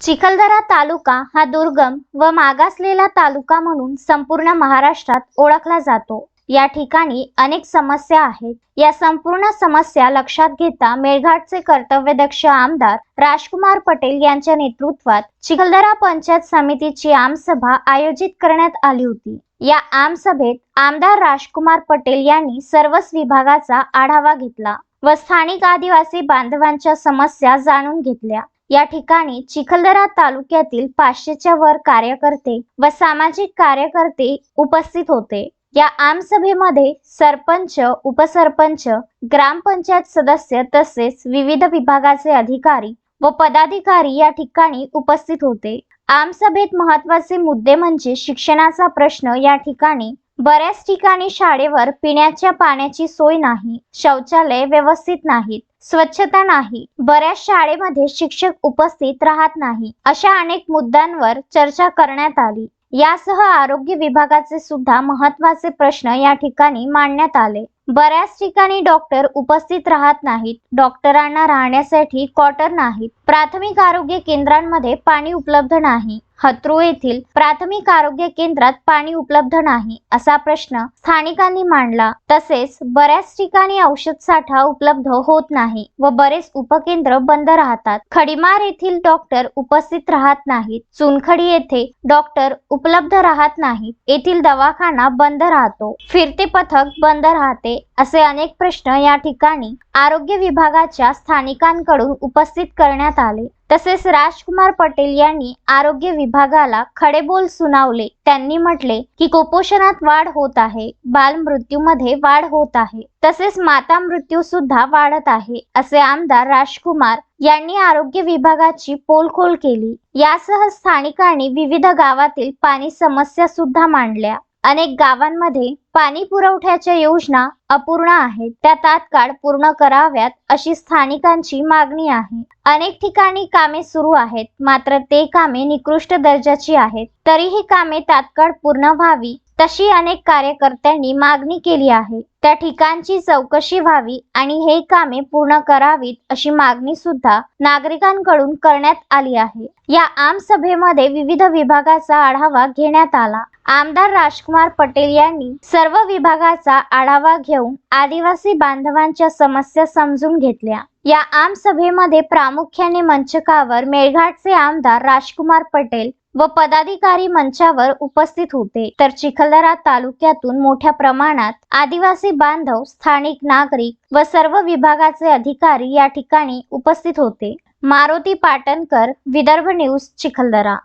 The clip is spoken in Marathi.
चिखलदरा तालुका हा दुर्गम व मागासलेला तालुका म्हणून संपूर्ण महाराष्ट्रात ओळखला जातो. या ठिकाणी अनेक समस्या आहेत. या संपूर्ण समस्या लक्षात घेता मेळघाटचे कर्तव्यदक्ष आमदार राजकुमार पटेल यांच्या नेतृत्वात चिखलदरा पंचायत समितीची आमसभा आयोजित करण्यात आली होती. या आमसभेत आमदार राजकुमार पटेल यांनी सर्वच विभागाचा आढावा घेतला. व स्थानिक आदिवासी बांधवांच्या समस्या जाणून घेतल्या. या ठिकाणी चिखलदरा तालुक्यातील पाचशेच्या वर कार्यकर्ते व सामाजिक कार्यकर्ते उपस्थित होते. या आमसभेमध्ये सरपंच उपसरपंच ग्रामपंचायत सदस्य तसेच विविध विभागाचे अधिकारी व पदाधिकारी या ठिकाणी उपस्थित होते. आमसभेत महत्त्वाचे मुद्दे म्हणजे शिक्षणाचा प्रश्न या ठिकाणी बऱ्याच ठिकाणी शाळेवर पिण्याच्या पाण्याची सोय नाही शौचालय व्यवस्थित नाहीत स्वच्छता नाही बऱ्याच शाळेमध्ये शिक्षक उपस्थित राहत नाही अशा अनेक मुद्द्यांवर चर्चा करण्यात आली. यासह आरोग्य विभागाचे सुद्धा महत्त्वाचे प्रश्न या ठिकाणी मांडण्यात आले. बऱ्याच ठिकाणी डॉक्टर उपस्थित राहत नाहीत डॉक्टरांना राहण्यासाठी क्वार्टर नाहीत प्राथमिक आरोग्य केंद्रांमध्ये पाणी उपलब्ध नाही हत्रू येथील प्राथमिक आरोग्य केंद्रात पाणी उपलब्ध नाही असा प्रश्न स्थानिकांनी मांडला. तसेच बऱ्याच ठिकाणी औषध साठा उपलब्ध होत नाही व बरेच उपकेंद्र बंद राहतात. खडीमार येथील डॉक्टर उपस्थित राहत नाहीत. चुनखडी येथे डॉक्टर उपलब्ध राहत नाहीत. येथील दवाखाना बंद राहतो. फिरते पथक बंद राहते असे अनेक प्रश्न या ठिकाणी आरोग्य विभागाच्या स्थानिकांकडून उपस्थित करण्यात आले. तसेच राजकुमार पटेल यांनी आरोग्य विभागाला खडेबोल सुनावले. त्यांनी म्हटले की कुपोषणात वाढ होत आहे बालमृत्यूमध्ये वाढ होत आहे. तसेच माता मृत्यू सुद्धा वाढत आहे असे आमदार राजकुमार यांनी आरोग्य विभागाची पोलखोल केली. यासह स्थानिकांनी विविध गावातील पाणी समस्या सुद्धा मांडल्या. अनेक गावांमध्ये पाणी पुरवठ्याच्या योजना अपूर्ण आहेत. त्या तात्काळ पूर्ण कराव्यात अशी स्थानिकांची मागणी आहे. अनेक ठिकाणी कामे सुरू आहेत. मात्र ते कामे निकृष्ट दर्जाची आहेत. तरीही कामे तात्काळ पूर्ण व्हावी तशी अनेक कार्यकर्त्यांनी मागणी केली आहे. त्या ठिकाणची चौकशी व्हावी आणि हे कामे पूर्ण करावीत अशी मागणी सुद्धा नागरिकांकडून करण्यात आली आहे. या आमसभेमध्ये विविध विभागाचा आढावा घेण्यात आला. आमदार राजकुमार पटेल यांनी सर्व विभागाचा आढावा घेऊन आदिवासी बांधवांच्या समस्या समजून घेतल्या. या आमसभेमध्ये प्रामुख्याने मंचकावर मेळघाटचे आमदार राजकुमार पटेल व पदाधिकारी मंचावर उपस्थित होते. तर चिखलदरा तालुक्यातून मोठ्या प्रमाणात आदिवासी बांधव स्थानिक नागरिक व सर्व विभागाचे अधिकारी या ठिकाणी उपस्थित होते. मारुती पाटणकर विदर्भ न्यूज चिखलदरा.